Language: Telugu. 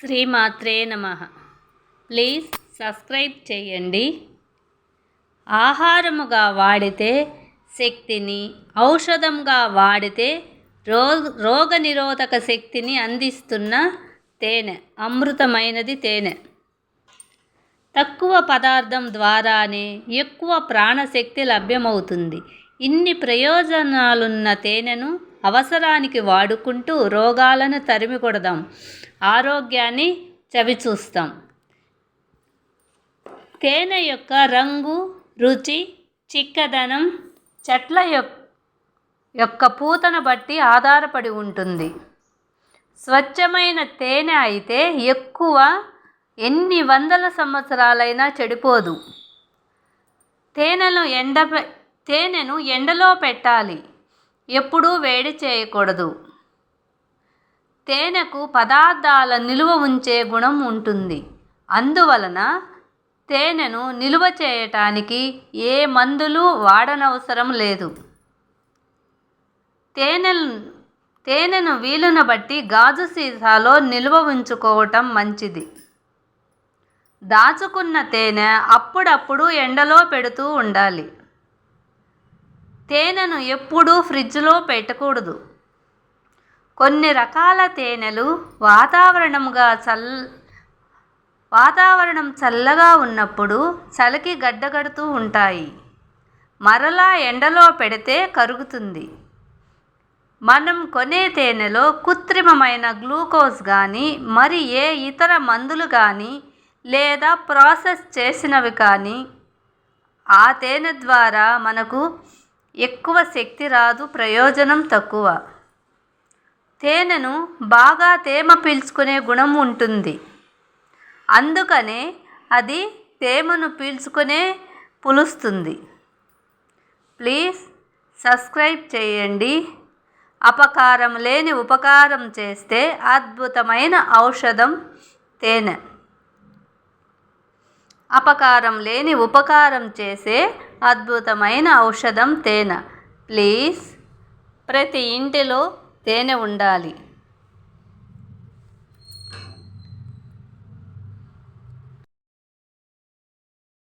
శ్రీమాత్రే నమ. ప్లీజ్ సబ్స్క్రైబ్ చేయండి. ఆహారముగా వాడితే శక్తిని ఔషధంగా వాడితే రో రోగ నిరోధక శక్తిని అందిస్తున్న తేనె అమృతమైనది తేనె. తక్కువ పదార్థం ద్వారానే ఎక్కువ ప్రాణశక్తి లభ్యమవుతుంది. ఇన్ని ప్రయోజనాలున్న తేనెను అవసరానికి వాడుకుంటూ రోగాలను తరిమి కొడదాం. ఆరోగ్యాన్ని చవిచూస్తాం. తేనె యొక్క రంగు రుచి చిక్కదనం చెట్ల యొక్క పూతను బట్టి ఆధారపడి ఉంటుంది. స్వచ్ఛమైన తేనె అయితే ఎక్కువ ఎన్ని వందల సంవత్సరాలైనా చెడిపోదు. తేనెను ఎండ తేనెను ఎండలో పెట్టాలి. ఎప్పుడూ వేడి చేయకూడదు. తేనెకు పదార్థాల నిలువ ఉంచే గుణం ఉంటుంది. అందువలన తేనెను నిలువ చేయటానికి ఏ మందులు వాడనవసరం లేదు. తేనె తేనెను వీలును బట్టి గాజు సీసాలో నిల్వ ఉంచుకోవటం మంచిది. దాచుకున్న తేనె అప్పుడప్పుడు ఎండలో పెడుతూ ఉండాలి. తేనెను ఎప్పుడూ ఫ్రిడ్జ్లో పెట్టకూడదు. కొన్ని రకాల తేనెలు వాతావరణంగా చల్ వాతావరణం చల్లగా ఉన్నప్పుడు చలికి గడ్డగడుతూ ఉంటాయి. మరలా ఎండలో పెడితే కరుగుతుంది. మనం కొనే తేనెలో కృత్రిమమైన గ్లూకోజ్ కానీ మరి ఏ ఇతర మందులు కానీ లేదా ప్రాసెస్ చేసినవి కానీ ఆ తేనె ద్వారా మనకు ఎక్కువ శక్తి రాదు ప్రయోజనం తక్కువ. తేనెను బాగా తేమ పీల్చుకునే గుణం ఉంటుంది. అందుకనే అది తేమను పీల్చుకునే పులుస్తుంది. ప్లీజ్ సబ్స్క్రైబ్ చేయండి. అపకారం లేని ఉపకారం చేస్తే అద్భుతమైన ఔషధం తేనె. అపకారం లేని ఉపకారం చేసే అద్భుతమైన ఔషధం తేనె. ప్లీజ్ ప్రతి ఇంటిలో తేనె ఉండాలి.